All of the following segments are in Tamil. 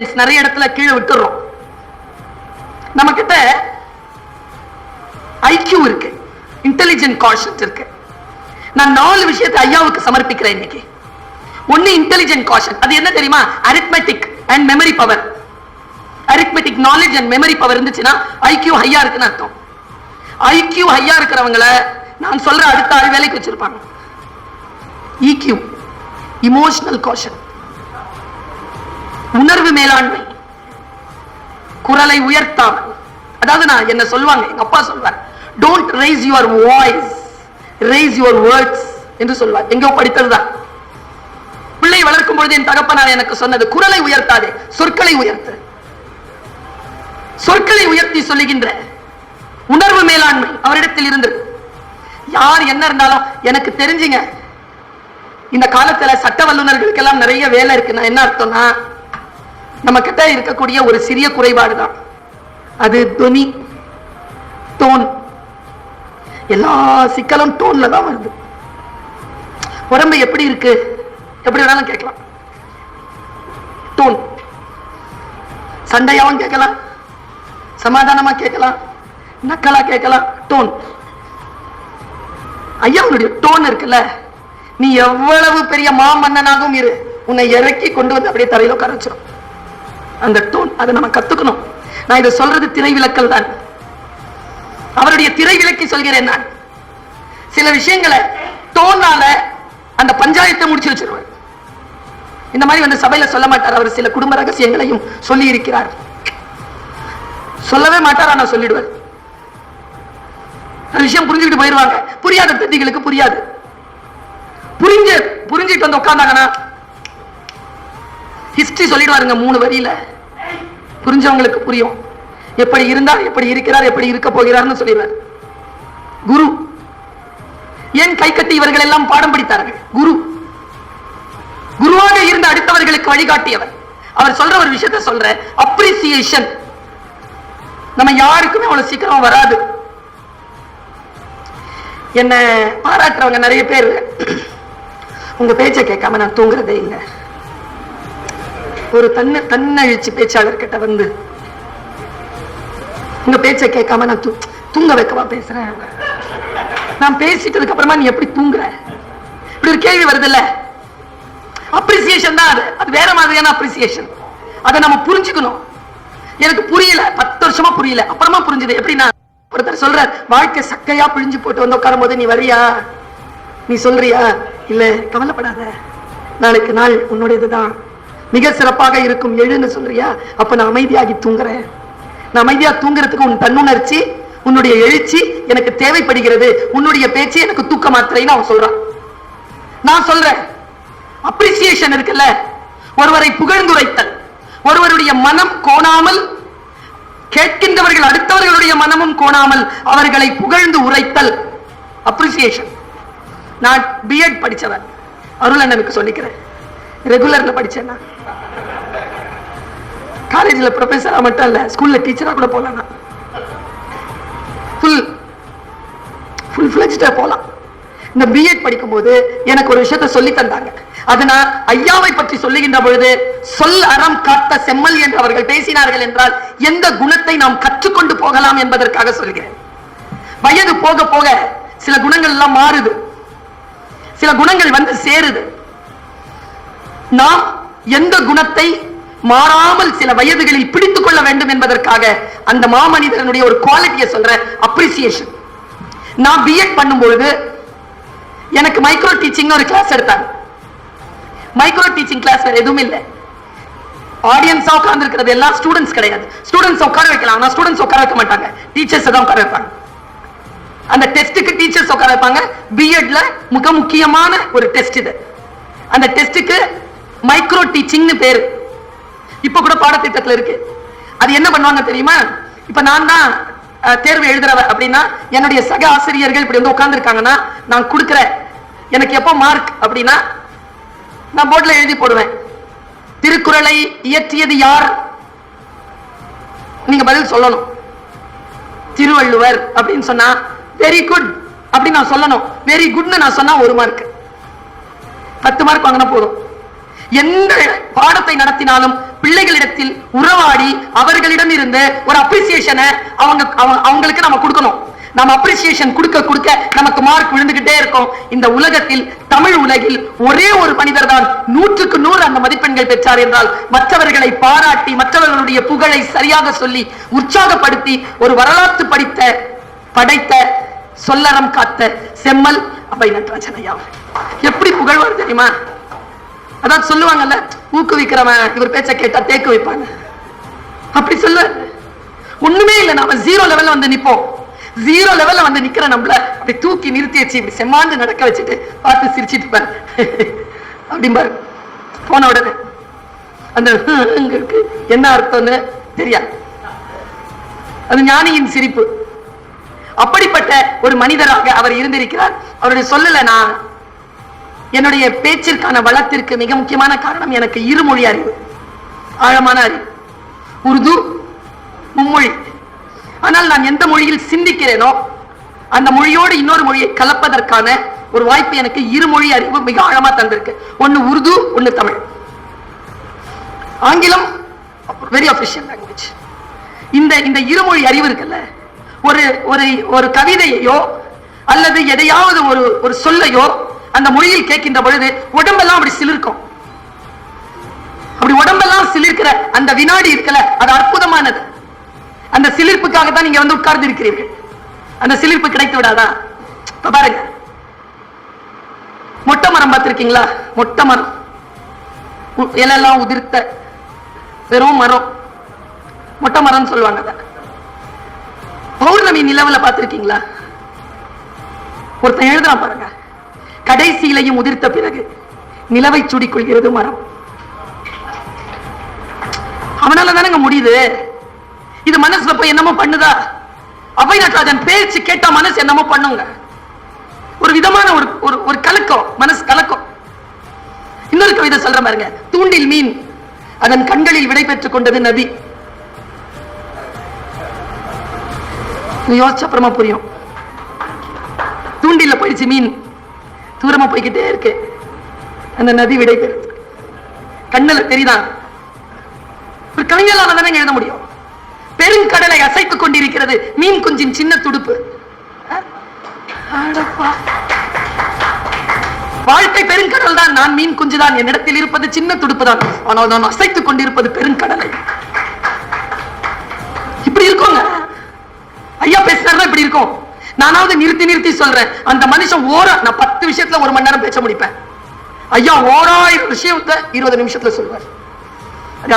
நிறைய இடத்துல கீழே விட்டுறோம். நம்ம கிட்ட ஐக்கியூ இருக்கு. இன்டெலிஜென்ட் காஷன்ட் இருக்கு. நான் நாலு விஷயத்தை ஐயாவுக்கு சமர்ப்பிக்கிறேன் இன்னைக்கு. ஒன்னு இன்டெலிஜென்ட் காஷன் அது என்ன தெரியுமா? Arithmetic and memory power arithmetic knowledge and memory power இருந்துச்சுன்னா ஐக்கியூ ஹையா இருக்குன்னு அர்த்தம். ஐக்கியூ ஹையா இருக்கிறவங்கள நான் சொல்ற அடுத்த ஆறு வேலைக்கு வச்சிருப்பாங்க. இக்யூ இமோஷனல் காஷன் உணர்வு மேலாண்மை. குரலை உயர்த்தாமல். அதாவது நான் என்ன சொல்லுவாங்க எங்க அப்பா சொல்வார் don't raise your voice raise your words என்று சொல்வார். எங்கோ படித்ததுதான் பிள்ளை வளர்க்கும் பொழுது என் தகப்பனார் எனக்கு சொன்னது குரலை உயர்த்தாதே சொற்களை உயர்த்து. சொற்களை உயர்த்தி சொல்லுகின்ற உணர்வு மேலாண்மை அவரிடத்தில் இருந்து. யார் என்ன இருந்தாலும் எனக்கு தெரிஞ்சுங்க. இந்த காலத்துல சட்ட வல்லுநர்களுக்கு எல்லாம் நிறைய வேலை இருக்கு. நான் என்ன அர்த்தம்னா நம்ம கிட்ட இருக்கக்கூடிய ஒரு சிறிய குறைபாடு தான் அது துனி. டோன் எல்லா சிக்கலும் டோன்ல தான் வருது. உடம்பு எப்படி இருக்கு? எப்படி வேணாலும் கேட்கலாம். டோன் சண்டையாவும் கேட்கலாம். சமாதானமா கேட்கலாம். நக்கலா கேட்கலாம். டோன் ஐயாவுடைய டோன் இருக்குல்ல. நீ எவ்வளவு பெரிய மாமன்னனாகவும் இரு. உன்னை இறக்கி கொண்டு வந்து அப்படியே தரையில உட்கார வச்சிடும் அந்த டோன் அதை நம்ம கத்துக்கணும். நான் இதை சொல்றது திரை விளக்கல் தான். அவருடைய திரை விளக்கி சொல்கிறேன் நான். சில விஷயங்களை டோனால அந்த பஞ்சாயத்தை முடிச்சு வச்சிருவார் இந்த மாதிரி வந்து சபையில சொல்ல மாட்டார். அவர் சில குடும்ப ரகசியங்களையும் சொல்லி இருக்கிறார் சொல்லவே மாட்டார் ஆனா சொல்லிடுவார் அந்த விஷயம் புரிஞ்சுக்கிட்டு போயிருவாங்க புரியாத தத்திகளுக்கு புரியாது. புரிஞ்சு புரிஞ்சுட்டு வந்து உட்கார்ந்தாங்கன்னா ஹிஸ்டரி சொல்லிடுவாருங்க மூணு வரியில. புரிஞ்சவங்களுக்கு புரியும். எப்படி இருந்தார் எப்படி இருக்கிறார் எப்படி இருக்க போகிறார்னு சொல்லிடுவார். குரு. ஏன் கை கட்டி இவர்கள் எல்லாம் பாடம் படித்தார்கள்? குரு. குருவாக இருந்த அடுத்தவர்களுக்கு வழிகாட்டியவர். அவர் சொல்ற ஒரு விஷயத்தை சொல்ற அப்ரிசியேஷன் நம்ம யாருக்குமே அவ்வளவு சீக்கிரம் வராது. என்ன பாராட்டுறவங்க நிறைய பேர். உங்க பேச்சை கேட்காம நான் தூங்குறதே இல்லை. ஒரு தன்ன தன்னழிச்சு பேச்சாளர் கிட்ட வந்து உங்க பேச்சை கேட்காம நான் தூ- தூங்க வைக்கவா பேசுறேன்? நான் பேசிட்டதுக்கு அப்புறமா நீ எப்படி தூங்குற? இப்படி ஒரு கேள்வி வருதுல்ல? அப்ரிசியேஷன் தான் அது. அது வேற மாதிரியான அப்ரிசியேஷன் அதை நம்ம புரிஞ்சுக்கணும். எனக்கு புரியல. பத்து வருஷமா புரியல. அப்புறமா புரிஞ்சுது. எப்படின்னா ஒருத்தர் சொல்றார் வாழ்க்கை சக்கையா பிழிஞ்சு போட்டு வந்து உட்காரும் போது நீ வரியா நீ சொல்றியா? இல்ல. கவலைப்படாத. நாளைக்கு நாள் உன்னுடையதுதான் மிக சிறப்பாக இருக்கும் எழுன்னு சொல்றியா? அப்ப நான் அமைதியாகி தூங்குறேன். நான் அமைதியா தூங்குறதுக்கு உன் தன்னுணர்ச்சி உன்னுடைய எழுச்சி எனக்கு தேவைப்படுகிறது. உன்னுடைய பேச்சு எனக்கு தூக்க மாத்திரைன்னு அவன் சொல்றான். நான் சொல்றேன். அப்ரிசியேஷன் இருக்குல்ல? ஒருவரை புகழ்ந்துரைத்தல். ஒருவருடைய மனம் கோணாமல் கேட்கின்றவர்கள் அடுத்தவர்களுடைய மனமும் கோணாமல் அவர்களை புகழ்ந்து உரைத்தல். அப்ரிசியேஷன் நான் பிஎட் படித்தவன் அருள் அண்ணனுக்கு சொல்லிக்கிறேன். ரெகுலர்ல படிச்சேன் காலேஜ்ல ப்ரொஃபஸரா மட்டும் இல்ல ஸ்கூல்ல டீச்சரா கூட போலாம் நான் ஃபுல் ஃபுல் ஃபிளெஜ்டா போலாம். இந்த பிஎட் படிக்கும்போது எனக்கு ஒரு விஷயத்தை சொல்லி தந்தாங்க. அது நான் ஐயாவை பற்றி சொல்லுகின்ற பொழுது சொல் அறம் காத்த செம்மல் என்று அவர்கள் பேசினார்கள் என்றால் எந்த குணத்தை நாம் கற்றுக்கொண்டு போகலாம் என்பதற்காக சொல்கிறேன். வயது போக போக சில குணங்கள் எல்லாம் மாறுது. சில குணங்கள் வந்து சேருது. நாம் எந்த குணத்தை மாறாமல் சில வயதுகளில் பிடித்துக் கொள்ள வேண்டும் என்பதற்காக அந்த மாமனிதனுடைய ஒரு குவாலிட்டியை சொல்ற அப்ரிசியேஷன் நான் பிஎட் பண்ணும்பொழுது எனக்கு மைக்ரோ டீச்சிங் ஒரு கிளாஸ் எடுத்தாங்க. மைக்ரோ டீச்சிங் கிளாஸ் வேற எதுவும் இல்லை. ஆடியன்ஸா உட்கார்ந்து இருக்கிறது எல்லாம் ஸ்டூடெண்ட்ஸ் கிடையாது. ஸ்டூடெண்ட்ஸ் உட்கார வைக்கலாம் ஆனா ஸ்டூடெண்ட்ஸ் உட்கார வைக்க மாட்டாங்க. டீச்சர்ஸ் தான் உட்கார வைப்பாங்க. அந்த டெஸ்ட்டுக்கு டீச்சர்ஸ் உட்கார வைப்பாங்க. பிஎட்ல மிக முக்கியமான ஒரு டெஸ்ட் இது. அந்த டெஸ்ட்டுக்கு மைக்ரோ டீச்சிங்னு பேரு. இப்ப கூட பாடத்திட்டத்துல இருக்கு. அது என்ன பண்ணுவாங்க தெரியுமா? இப்ப நான் தான் தேர்வு எழுதுறவ அப்படின்னா என்னுடைய சக ஆசிரியர்கள் இப்படி வந்து உட்காந்துருக்காங்கன்னா நான் கொடுக்குறேன். எனக்கு எப்போ மார்க் அப்படின்னா நான் போர்டில் எழுதி போடுவேன். திருக்குறளை இயற்றியது யார்? நீங்க பதில் சொல்லணும். திருவள்ளுவர் அப்படின்னு சொன்னா வெரி குட் அப்படின்னு நான் சொல்லணும். வெரி குட்னு நான் சொன்னா ஒரு மார்க் பத்து மார்க் வாங்கினா போதும். எந்த பாடத்தை நடத்தினாலும் பிள்ளைகளிடத்தில் உறவாடி அவர்களிடம் இருந்து ஒரு அப்ரிசியேஷனை அவங்க அவங்க- அவங்களுக்கு நம்ம கொடுக்கணும். நம்ம அப்ரிசியேஷன் கொடுக்க கொடுக்க நமக்கு மார்க் விழுந்துகிட்டே இருக்கும். இந்த உலகத்தில் தமிழ் உலகில் ஒரே ஒரு மனிதர் தான் நூற்றுக்கு நூறு அந்த மதிப்பெண்கள் பெற்றார் என்றால் மற்றவர்களை பாராட்டி மற்றவர்களுடைய புகழை சரியாக சொல்லி உற்சாகப்படுத்தி ஒரு வரலாற்று படித்த படைத்த சொல்லறம் காத்த செம்மல் அப்படி நட்ராஜன் ஐயா எப்படி புகழ்வார் தெரியுமா? அதாவது சொல்லுவாங்கல்ல ஊக்குவிக்கிறவன் இவர் பேச்ச கேட்டா தேக்கு வைப்பாங்க. அப்படி சொல்ல ஒண்ணுமே இல்லை நாம ஜீரோ லெவல்ல வந்து நிப்போம். ஜீரோ லெவல்ல வந்து நிக்கிற நம்மள அப்படி தூக்கி நிறுத்தி வச்சு இப்படி செம்மாண்டு நடக்க வச்சுட்டு பார்த்து சிரிச்சிட்டு இருப்பாரு. அப்படிம்பாரு. போன உடனே அந்த என்ன அர்த்தம்னு தெரியாது. அது ஞானியின் சிரிப்பு. அப்படிப்பட்ட ஒரு மனிதராக அவர் இருந்திருக்கிறார். அவருடைய சொல்லல நான் என்னுடைய பேச்சிற்கான வளத்திற்கு மிக முக்கியமான காரணம் எனக்கு இருமொழி அறிவு ஆழமான அறிவு. உருது மும்மொழி. ஆனால் நான் எந்த மொழியில் சிந்திக்கிறேனோ அந்த மொழியோடு இன்னொரு மொழியை கலப்பதற்கான ஒரு வாய்ப்பு எனக்கு இருமொழி அறிவு மிக ஆழமா தந்திருக்கு. ஒன்னு உருது ஒன்னு தமிழ். ஆங்கிலம் வெரி அபிஷியல் லாங்குவேஜ் இந்த இந்த இருமொழி அறிவு இருக்குல்ல ஒரு ஒரு ஒரு கவிதையையோ அல்லது எதையாவது ஒரு ஒரு சொல்லையோ அந்த மொழியில் கேட்கின்ற பொழுது உடம்பெல்லாம் அப்படி சிலிர்க்கும். அப்படி உடம்பெல்லாம் சிலிர்க்கிற அந்த வினாடி இருக்கல அது அற்புதமானது. அந்த சிலிர்ப்புக்காக தான் நீங்க வந்து உட்கார்ந்து இருக்கிறீர்கள் அந்த சிலிர்ப்பு கிடைத்து விடாதா? இப்ப பாருங்க. மொட்டை மரம் பார்த்திருக்கீங்களா? மொட்டை மரம். இலெல்லாம் உதிர்த்த வெறும் மரம். மொட்டை மரம்னு சொல்லுவாங்க அதை. பௌர்ணமி நிலவுல பார்த்திருக்கீங்களா? ஒருத்தன் எழுதுறான் பாருங்க. கடைசியிலையும் உதிர்த்த பிறகு நிலவை சுடிக்கொள்கிறது மரம். அவனால தானங்க முடியுது? இது மனசுல போய் என்னமோ பண்ணுதா? அபய் நடராஜன் பேச்சு கேட்டா மனசு என்னமோ பண்ணுங்க. ஒரு விதமான ஒரு ஒரு ஒரு கலக்கம் மனசு கலக்கம். இன்னொரு கவிதை சொல்ற பாருங்க. தூண்டில் மீன். அதன் கண்களில் விடை பெற்றுக் கொண்டது நதி. நீ யோசிச்ச அப்புறமா புரியும். தூண்டில போயிடுச்சு மீன். தூரமா போய்கிட்டே இருக்கு. அந்த நதி விடை பெறுது கண்ணுல தெரியுதா? ஒரு கவிஞலால தானே எழுத முடியும். பெருங்கடலை அசைத்துக் கொண்டிருக்கிறது மீன் குஞ்சின் சின்ன துடுப்பு. வாழ்க்கை பெருங்கடல் தான். நான் மீன் குஞ்சு தான். என்னிடத்தில் இருப்பது சின்ன துடுப்பு தான். ஆனால் நான் அசைத்துக் கொண்டிருப்பது பெருங்கடலை இப்படி இருக்கோங்க. ஐயா பேசினார்னா இப்படி இருக்கும். நானாவது நிறுத்தி நிறுத்தி சொல்றேன். அந்த மனுஷன் ஓர நான் பத்து விஷயத்துல ஒரு மணி நேரம் பேச முடிப்பேன். ஐயா ஓராயிரம் விஷயத்தை இருபது நிமிஷத்துல சொல்வார்.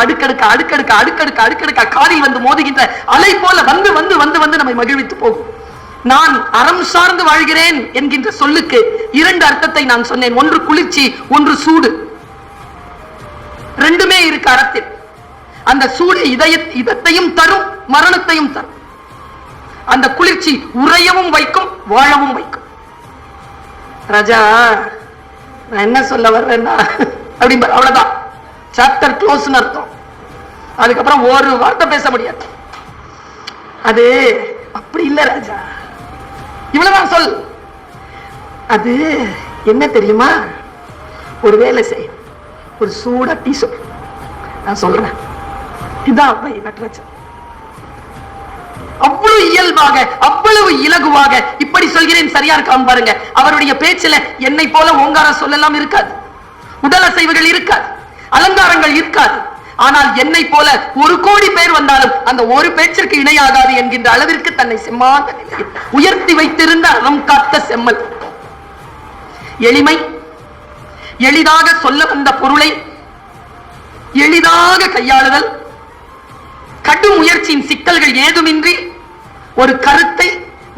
அடுக்கடுக்க அடுக்கடுக்க அடுக்கடுக்க அடுக்கடுக்க காலில் வந்து மோதுகின்ற அலை போல வந்து வந்து வந்து வந்து நம்மை மகிழ்வித்து போகும். நான் அறம் சார்ந்து வாழ்கிறேன் என்கின்ற சொல்லுக்கு இரண்டு அர்த்தத்தை நான் சொன்னேன். ஒன்று குளிர்ச்சி ஒன்று சூடு. ரெண்டுமே இருக்கு அறத்தில். அந்த சூடு இதய இதத்தையும் தரும் மரணத்தையும் தரும். அந்த குளிர்ச்சி உறையவும் வைக்கும் வாழவும் வைக்கும். ராஜா நான் என்ன சொல்ல வர்றேன்னா அப்படிம்பார் அவ்வளவுதான். சாப்டர் க்ளோஸ்னு அர்த்தம். அதுக்கப்புறம் ஒரு வார்த்தை பேச முடியாது. அது அப்படி இல்லை ராஜா. இவ்வளவுதான் சொல். அது என்ன தெரியுமா? ஒரு வேலை செய். ஒரு சூடா டீ சொல். நான் சொல்றேன். இதான் அப்ப நட்ராஜன் அவ்வளவு இயல்பாக அவ்வளவு இலகுவாக இப்படி சொல்கிறேன் சரியா இருக்காம பாருங்க. அவருடைய பேச்சுல என்னை போல ஓங்காரம் சொல்லலாம் இருக்காது. உடல் அசைவுகள் இருக்காது. அலங்காரங்கள் இருக்காது. ஆனால் என்னை போல ஒரு கோடி பேர் வந்தாலும் அந்த ஒரு பேச்சிற்கு இணையாகாது என்கின்ற அளவிற்கு தன்னை செம்மாக உயர்த்தி வைத்திருந்த அறம் காத்த செம்மல். எளிமை எளிதாக சொல்ல வந்த பொருளை எளிதாக கையாளுதல் கடும் முயற்சியின் சிக்கல்கள் ஏதுமின்றி ஒரு கருத்தை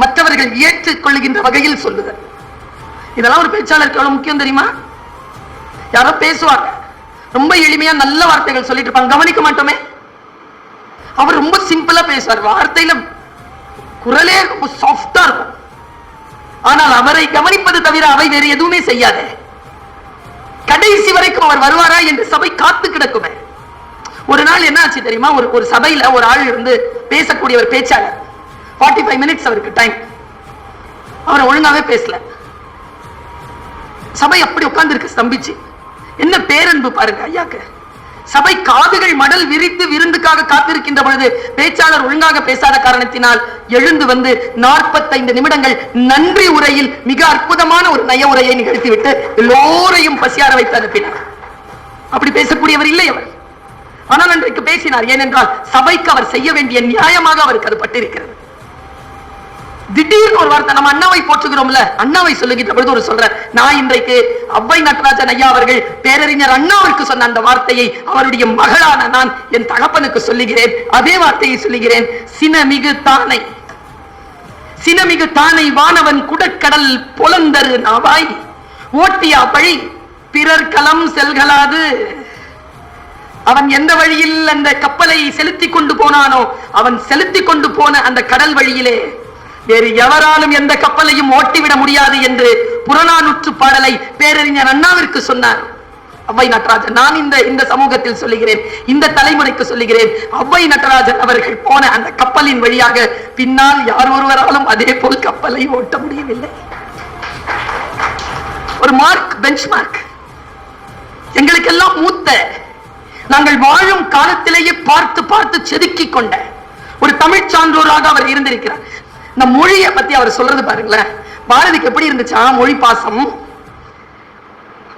மற்றவர்கள் ஏற்றுக் கொள்ளுகின்ற வகையில் சொல்லுதல். இதெல்லாம் ஒரு பேச்சாளருக்கு எவ்வளவு முக்கியம் தெரியுமா? யாரோ பேசுவாங்க. ரொம்ப எளிமையா நல்ல வார்த்தைகள் சொல்லிட்டு இருப்பாங்க. கவனிக்க மாட்டோமே. அவர் ரொம்ப சிம்பிளா பேசுவார். வார்த்தையில குரலே ரொம்ப சாஃப்டா இருக்கும். ஆனால் அவரை கவனிப்பது தவிர அவை வேறு எதுவுமே செய்யாதே. கடைசி வரைக்கும் அவர் வருவாரா என்று சபை காத்து கிடக்குமே. ஒரு நாள் என்ன ஆச்சு தெரியுமா? ஒரு ஒரு சபையில ஒரு ஆள் இருந்து பேசக்கூடிய ஒரு பேச்சாளர். 45 ஃபைவ் மினிட்ஸ் அவருக்கு டைம் அவர் ஒழுங்காவே பேசல. சபை அப்படி உட்கார்ந்து இருக்கு ஸ்தம்பிச்சு. என்ன பேரன்பு பாருங்க ஐயாக்கு. சபை காதுகள் மடல் விரித்து விருந்துக்காக காத்திருக்கின்ற பொழுது பேச்சாளர் ஒழுங்காக பேசாத காரணத்தினால் எழுந்து வந்து நாற்பத்தைந்து நிமிடங்கள் நன்றி உரையில் மிக அற்புதமான ஒரு நய உரையை நிகழ்த்திவிட்டு எல்லோரையும் பசியார வைத்து அனுப்பினார். அப்படி பேசக்கூடியவர் இல்லை அவர். ஆனால் அன்றைக்கு பேசினார் ஏனென்றால் சபைக்கு அவர் செய்ய வேண்டிய நியாயமாக அவருக்கு அது பட்டிருக்கிறது. திடீர்னு ஒரு வார்த்தை நம்ம அண்ணாவை போற்றுகிறோம்ல. அண்ணாவை சொல்லுகின்ற பொழுது ஒரு சொல்ற நான் இன்றைக்கு அவ்வை நடராஜன் ஐயா அவர்கள் பேரறிஞர் அண்ணாவிற்கு சொன்ன அந்த வார்த்தையை அவருடைய மகளான நான் என் தகப்பனுக்கு சொல்லுகிறேன். அதே வார்த்தையை சொல்லுகிறேன். சினமிகு தானை சினமிகு தானை வானவன் குடக்கடல் பொலந்தரு நாவாய். ஓட்டியா பழி பிறர் களம் செல்கலாது அவன் எந்த வழியில் அந்த கப்பலை செலுத்தி கொண்டு போனானோ அவன் செலுத்தி கொண்டு போன அந்த கடல் வழியிலே வேறு எவராலும் எந்த கப்பலையும் ஓட்டிவிட முடியாது என்று புறநானூற்று பாடலை பேரறிஞர் அண்ணாவிற்கு சொன்னார். அவ்வை நடராஜன் நான் இந்த இந்த சமூகத்தில் சொல்லுகிறேன் இந்த தலைமுறைக்கு சொல்லுகிறேன். அவ்வை நடராஜன் அவர்கள் போன அந்த கப்பலின் வழியாக பின்னால் யார் ஒருவராலும் அதே போல் கப்பலை ஓட்ட முடியவில்லை. ஒரு மார்க் பெஞ்ச் மார்க் எங்களுக்கெல்லாம் மூத்த நாங்கள் வாழும் காலத்திலேயே பார்த்து பார்த்து செதுக்கிக் கொண்ட ஒரு தமிழ் சான்றோராக அவர் இருந்திருக்கிறார். இந்த மொழியை பத்தி அவர் சொல்றது பாருங்களேன். பாரதிக்கு எப்படி இருந்துச்சா? மொழி பாசம்.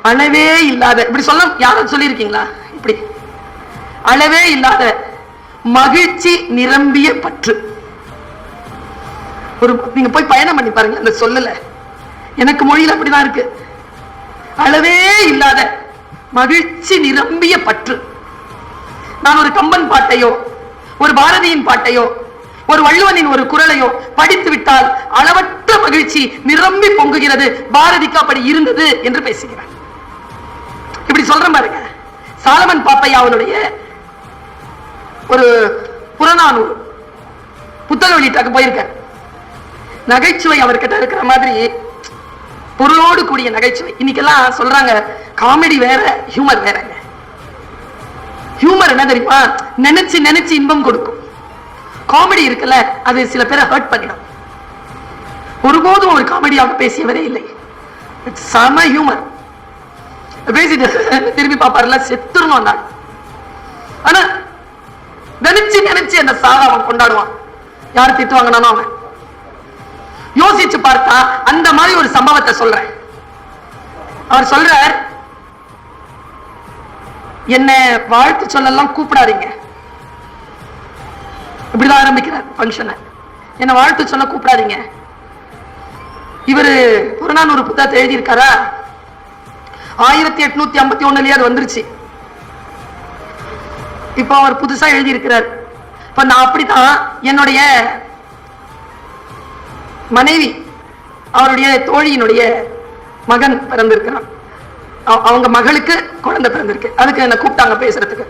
அளவே இல்லாத இப்படி சொல்ல யாரும் சொல்லியிருக்கீங்களா? இப்படி. அளவே இல்லாத மகிழ்ச்சி நிரம்பிய பற்று. ஒரு நீங்க போய் பயணம் பண்ணி பாருங்க அந்த சொல்லல. எனக்கு மொழியில அப்படிதான் இருக்கு. அளவே இல்லாத மகிழ்ச்சி நிரம்பிய பற்று. நான் ஒரு கம்பன் பாட்டையோ ஒரு பாரதியின் பாட்டையோ ஒரு வள்ளுவனின் ஒரு குரலையோ படித்து விட்டால் அளவற்ற மகிழ்ச்சி நிரம்பி பொங்குகிறது. பாரதிக்கு அப்படி இருந்தது என்று பேசுகிறார். இப்படி சொல்றேன் பாருங்க. சாலமன் பாப்பையாவனுடைய ஒரு புறநானூறு புத்தக வெளியிட்டாக்கு போயிருக்க நகைச்சுவை அவர்கிட்ட இருக்கிற மாதிரி பொருளோடு கூடிய நகைச்சுவை. இன்னைக்கெல்லாம் சொல்றாங்க காமெடி வேற ஹியூமர் வேறங்க. ஹியூமர் என்ன தெரியுமா? நினைச்சு நினைச்சு இன்பம் கொடுக்கும். காமெடி இருக்குல்ல அது சில பேரை ஹர்ட் பண்ணிடும். ஒருபோதும் ஒரு காமெடியாக பேசியவரே இல்லை. சம ஹியூமர் பேசிட்டு திரும்பி பாப்பாருல செத்துருணும் நான் ஆனா நினைச்சு நினைச்சு அந்த சாவை அவன் கொண்டாடுவான். யார் திட்டுவாங்கன்னா அவன். யோசிச்சு பார்த்தா அந்த மாதிரி ஒரு சம்பவத்தை சொல்றேன். அவர் சொல்றார் என்ன வாழ்த்து சொல்லலாம் கூப்பிடாதீங்க. இப்படிதான் ஆரம்பிக்கிறார் ஃபங்க்ஷனை என்னை வாழ்த்து சொல்ல கூப்பிடாதீங்க. இவர் புறநானூறு புத்தகத்தை எழுதியிருக்காரா? ஆயிரத்தி எட்நூத்தி ஐம்பத்தி ஒண்ணுலயே அது வந்துருச்சு. இப்போ அவர் புதுசா எழுதியிருக்கிறார். இப்போ நான் அப்படித்தான் என்னுடைய மனைவி அவருடைய தோழியினுடைய மகன் பிறந்திருக்கிறான். அவ- அவங்க மகளுக்கு குழந்தை பிறந்திருக்கு. அதுக்கு என்ன கூப்பிட்டாங்க பேசுறதுக்கு.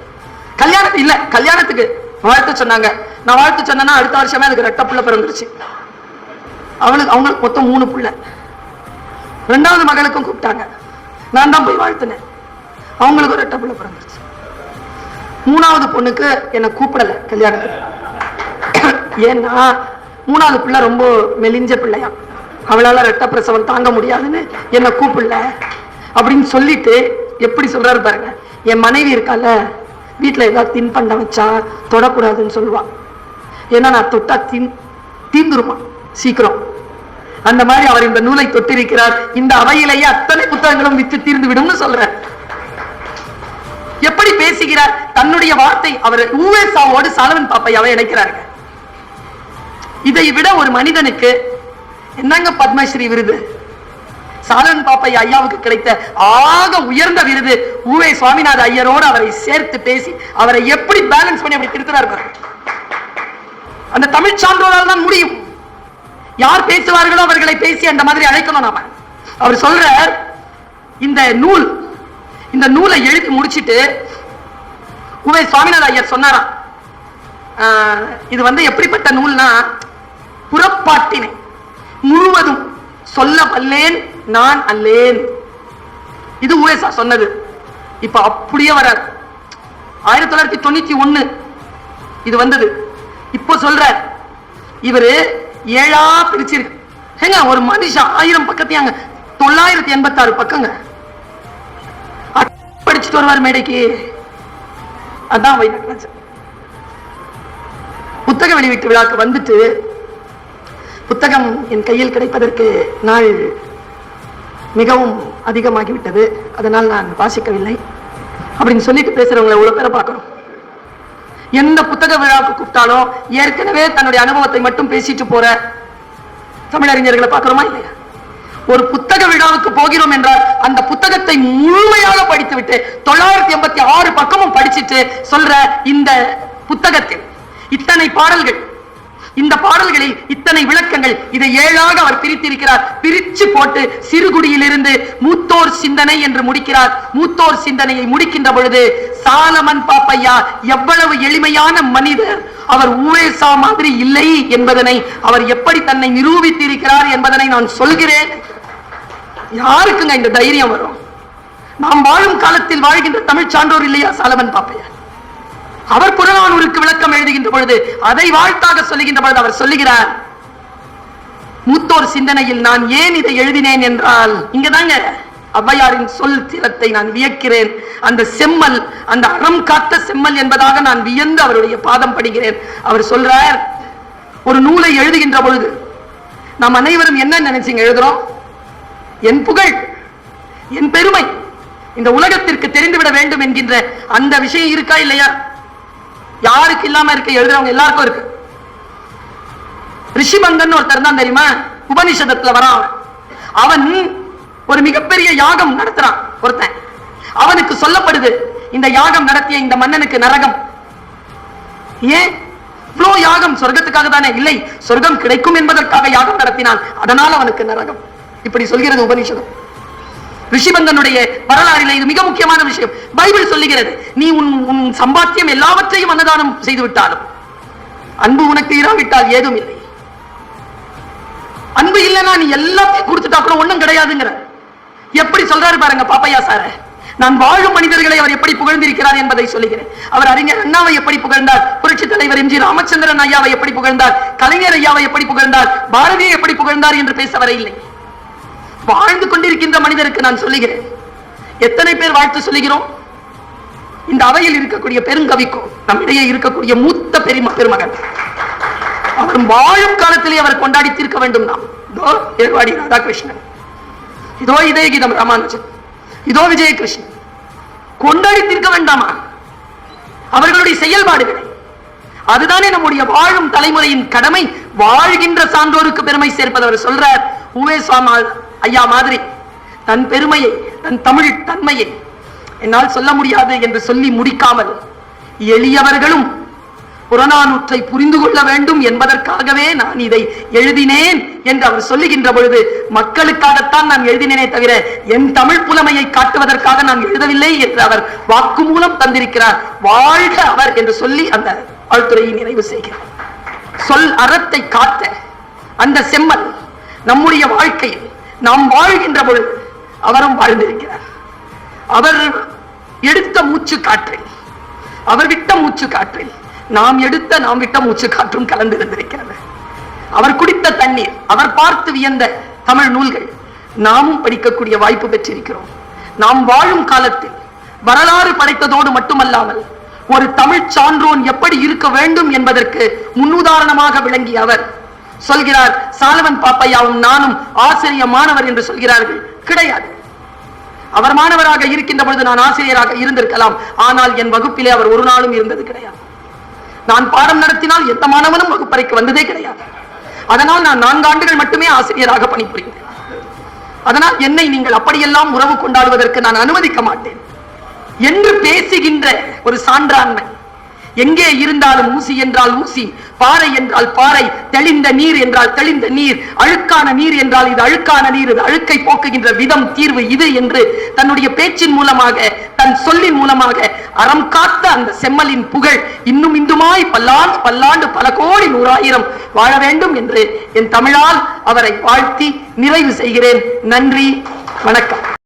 கல்யாணத்துக்கு இல்லை கல்யாணத்துக்கு வாழ்த்து சொன்னாங்க. நான் வாழ்த்து சொன்னேன்னா அடுத்த வருஷமே அதுக்கு ரெட்ட புள்ள பிறந்துருச்சு அவளுக்கு அவங்களுக்கு மொத்தம் மூணு புள்ள. ரெண்டாவது மகளுக்கும் கூப்பிட்டாங்க. நான் தான் போய் வாழ்த்துனேன். அவங்களுக்கு ஒரு ரெட்ட புள்ள பிறந்துருச்சு மூணாவது பொண்ணுக்கு என்னை கூப்பிடல கல்யாணத்துக்கு. ஏன்னா மூணாவது பிள்ளை ரொம்ப மெலிஞ்ச பிள்ளையா. அவளால ரெட்ட பிரசவம் தாங்க முடியாதுன்னு என்னை கூப்பிடல. அப்படின்னு சொல்லிட்டு எப்படி சொல்றாரு பாருங்க. என் மனைவி இருக்கால வீட்டுல ஏதாவது தின்பண்டம் வச்சா தொடக்கூடாதுன்னு சொல்லுவா. ஏன்னா நான் தொட்டா தின் தீந்துருமா? சீக்கிரம். அந்த மாதிரி அவர் இந்த நூலை தொட்டிருக்கிறார். இந்த அவையிலேயே அத்தனை புத்தகங்களும் வித்து தீர்ந்து விடும்னு சொல்றார் எப்படி பேசுகிறார்? தன்னுடைய வார்த்தை அவர் ஊவேசாவோடு சாலவன் பாப்பையாவை இணைக்கிறாரு இதை விட ஒரு மனிதனுக்கு என்னங்க பத்மஸ்ரீ விருது? சாலன் பாப்பையா ஐயாவுக்கு கிடைத்த ஆக உயர்ந்த விருது ஊவே சுவாமிநாத ஐயரோடு அவரை சேர்த்து பேசி அவரை எப்படி பேலன்ஸ் பண்ணி அப்படி திருத்துறாரு அந்த தமிழ் சான்றோரால் தான் முடியும். யார் பேசுவார்களோ அவர்களை பேசி அந்த மாதிரி அழைக்கணும் நாம. அவர் சொல்ற இந்த நூல் இந்த நூலை எழுதி முடிச்சிட்டு உவே சுவாமிநாத ஐயர் சொன்னாராம் ஆஹ், இது வந்து எப்படிப்பட்ட நூல்னா புறப்பாட்டினை முழுவதும் சொல்ல வல்லேன் நான் அல்லேன். இது உவேசா சொன்னது. இப்ப அப்படியே வரார். ஆயிரத்தி தொள்ளாயிரத்தி தொண்ணூத்தி ஒண்ணு இது வந்தது. இப்போ சொல்ற இவரு ஏழா பிரிச்சிருக்கு ஏங்க ஒரு மனுஷன் ஆயிரம் பக்கத்தையாங்க தொள்ளாயிரத்தி எண்பத்தாறு பக்கங்க. படிச்சுட்டு வருவார் மேடைக்கு. அதான் வை புத்தக வெளியீட்டு விழாக்கு வந்துட்டு புத்தகம் என் கையில் கிடைப்பதற்கு நாள் மிகவும் அதிகமாகிவிட்டது. அதனால் நான் வாசிக்கவில்லை. அப்படின்னு சொல்லிட்டு பேசுறவங்களை இவ்வளவு பேரை பார்க்கணும். எந்த புத்தக விழாவுக்கு கூப்பிட்டாலும் ஏற்கனவே தன்னுடைய அனுபவத்தை மட்டும் பேசிட்டு போற தமிழறிஞர்களை பார்க்கிறோமா இல்லையா? ஒரு புத்தக விழாவுக்கு போகிறோம் என்றால் அந்த புத்தகத்தை முழுமையாக படித்துவிட்டு தொள்ளாயிரத்தி எண்பத்தி ஆறு பக்கமும் படிச்சுட்டு சொல்ற இந்த புத்தகத்தில் இத்தனை பாடல்கள் இந்த பாடல்களில் இத்தனை விளக்கங்கள். இதை ஏழாக அவர் பிரித்திருக்கிறார். பிரிச்சு போட்டு சிறுகுடியிலிருந்து மூத்தோர் சிந்தனை என்று முடிக்கிறார். மூத்தோர் சிந்தனையை முடிக்கின்ற பொழுது சாலமன் பாப்பையா எவ்வளவு எளிமையான மனிதர். அவர் ஊரேசா மாதிரி இல்லை என்பதனை அவர் எப்படி தன்னை நிரூபித்திருக்கிறார் என்பதனை நான் சொல்கிறேன். யாருக்குங்க இந்த தைரியம் வரும்? நாம் வாழும் காலத்தில் வாழ்கின்ற தமிழ் சான்றோர் இல்லையா சாலமன் பாப்பையா? அவர் புறநானூருக்கு விளக்கம் எழுதுகின்ற பொழுது அதை வாழ்த்தாக சொல்லுகின்ற பொழுது அவர் சொல்லுகிறார் மூத்தோர் சிந்தனையில் நான் ஏன் இதை எழுதினேன் என்றால் இங்கதாங்க ஔவையாரின் சொல் திறத்தை நான் வியக்கிறேன். அந்த செம்மல் அந்த அறம் காத்த செம்மல் என்பதாக நான் வியந்து அவருடைய பாதம் படுகிறேன் அவர் சொல்றார் ஒரு நூலை எழுதுகின்ற பொழுது நாம் அனைவரும் என்ன நினைச்சிங்க எழுதுறோம்? என் புகழ் என் பெருமை இந்த உலகத்திற்கு தெரிந்துவிட வேண்டும் என்கின்ற அந்த விஷயம் இருக்கா இல்லையா? யாருக்கு இல்லாம இருக்க? எழுதுறவங்க எல்லாருக்கும் இருக்கு. ரிஷிபந்தன் ஒருத்தர் தான் தெரியுமா? உபனிஷதத்துல வரான் அவன். அவன் ஒரு மிகப்பெரிய யாகம் நடத்துறான் ஒருத்தன். அவனுக்கு சொல்லப்படுது இந்த யாகம் நடத்திய இந்த மன்னனுக்கு நரகம். ஏன்? இவ்வளோ யாகம் சொர்க்கத்துக்காக தானே? இல்லை சொர்க்கம் கிடைக்கும் என்பதற்காக யாகம் நடத்தினான். அதனால் அவனுக்கு நரகம். இப்படி சொல்கிறது உபனிஷதம். ரிஷிபந்தனுடைய வரலாறில் இது மிக முக்கியமான விஷயம். பைபிள் சொல்லுகிறது நீ உன் உன் சம்பாத்தியம் எல்லாவற்றையும் அன்னதானம் செய்து விட்டாலும் அன்பு உனக்கு இராவிட்டால் ஏதும் இல்லை. அன்பு இல்லைன்னா நீ எல்லாத்தையும் கொடுத்துட்டா அப்புறம் ஒண்ணும் கிடையாதுங்கிற. எப்படி சொல்றாரு பாருங்க பாப்பையா சார. நான் வாழும் மனிதர்களை அவர் எப்படி புகழ்ந்திருக்கிறார் என்பதை சொல்லுகிறேன். அவர் அறிஞர் அண்ணாவை எப்படி புகழ்ந்தார்? புரட்சி தலைவர் எம். ஜி. ராமச்சந்திரன் ஐயாவை எப்படி புகழ்ந்தார்? கலைஞர் ஐயாவை எப்படி புகழ்ந்தார்? பாரதியை எப்படி புகழ்ந்தார் என்று பேச வர இல்லை. வாழ்ந்து கொண்டிருக்கின்ற மனிதருக்கு நான் சொல்லுகிறேன். எத்தனை பேர் வாழ்த்து சொல்லுகிறோம்? இந்த அவையில் இருக்கக்கூடிய பெருங்கவிக்கும் நம்மிடையே இருக்கக்கூடிய மூத்த பெரும பெருமகன். அவர் வாழும் காலத்திலே அவர் கொண்டாடி தீர்க்க வேண்டும் நாம். இதோ ஏர்வாடி ராதாகிருஷ்ணன். இதோ இதய கீதம் ராமானுஜன். இதோ விஜயகிருஷ்ணன். கொண்டாடி தீர்க்க வேண்டாமா? அவர்களுடைய செயல்பாடுகளை. அதுதானே நம்முடைய வாழும் தலைமுறையின் கடமை. வாழ்கின்ற சான்றோருக்கு பெருமை சேர்ப்பது அவர் சொல்றார் உவே சுவாமி ஐயா மாதிரி தன் பெருமையை தன் தமிழ் தன்மையை என்னால் சொல்ல முடியாது என்று சொல்லி முடிக்காமல் எளியவர்களும் புறநானூற்றை புரிந்து கொள்ள வேண்டும் என்பதற்காகவே நான் இதை எழுதினேன் என்று அவர் சொல்லுகின்ற பொழுது மக்களுக்காகத்தான் நான் எழுதினேனே தவிர என் தமிழ் புலமையை காட்டுவதற்காக நான் எழுதவில்லை என்று அவர் வாக்குமூலம் தந்திருக்கிறார். வாழ்க அவர் என்று சொல்லி அந்த வாழ்த்துறையை நிறைவு செய்கிறார். சொல் அறத்தை காத்த அந்த செம்மல் நம்முடைய வாழ்க்கையில் நாம் வாழ்கின்ற பொழுது அவரும் வாழ்ந்திருக்கிறார். அவர் எடுத்த மூச்சு காற்றில் அவர் விட்ட மூச்சு காற்றில் நாம் எடுத்த நாம் விட்ட மூச்சு காற்றும் கலந்திருந்திருக்கிறது அவர் குடித்த தண்ணீர் அவர் பார்த்து வியந்த தமிழ் நூல்கள் நாமும் படிக்கக்கூடிய வாய்ப்பு பெற்றிருக்கிறோம். நாம் வாழும் காலத்தில் வரலாறு படைத்ததோடு மட்டுமல்லாமல் ஒரு தமிழ் சான்றோன் எப்படி இருக்க வேண்டும் என்பதற்கு முன்னுதாரணமாக விளங்கிய அவர் சொல்கிறார் சாலவன் பாப்பையாவும் நானும் ஆசிரிய மாணவர் என்று சொல்கிறார்கள். கிடையாது. அவர் மாணவராக இருக்கின்ற பொழுது நான் ஆசிரியராக இருந்திருக்கலாம். ஆனால் என் வகுப்பிலே அவர் ஒரு நாளும் இருந்தது கிடையாது. நான் பாடம் நடத்தினால் எந்த மாணவனும் வகுப்பறைக்கு வந்ததே கிடையாது. அதனால் நான் நான்கு ஆண்டுகள் மட்டுமே ஆசிரியராக பணிபுரிந்தேன். அதனால் என்னை நீங்கள் அப்படியெல்லாம் உறவு கொண்டாடுவதற்கு நான் அனுமதிக்க மாட்டேன். என்று பேசுகின்ற ஒரு சான்றாண்மை. எங்கே இருந்தாலும் ஊசி என்றால் ஊசி பாறை என்றால் பாறை தெளிந்த நீர் என்றால் தெளிந்த நீர் அழுக்கான நீர் என்றால் இது அழுக்கான நீர் இது அழுக்கை போக்குகின்ற விதம் தீர்வு இது என்று தன்னுடைய பேச்சின் மூலமாக தன் சொல்லின் மூலமாக அறம் காத்த அந்த செம்மலின் புகழ் இன்னும் இந்துமாய் பல்லாண்டு பல்லாண்டு பல கோடி நூறாயிரம் வாழ வேண்டும் என்று என் தமிழால் அவரை வாழ்த்தி நிறைவு செய்கிறேன். நன்றி வணக்கம்.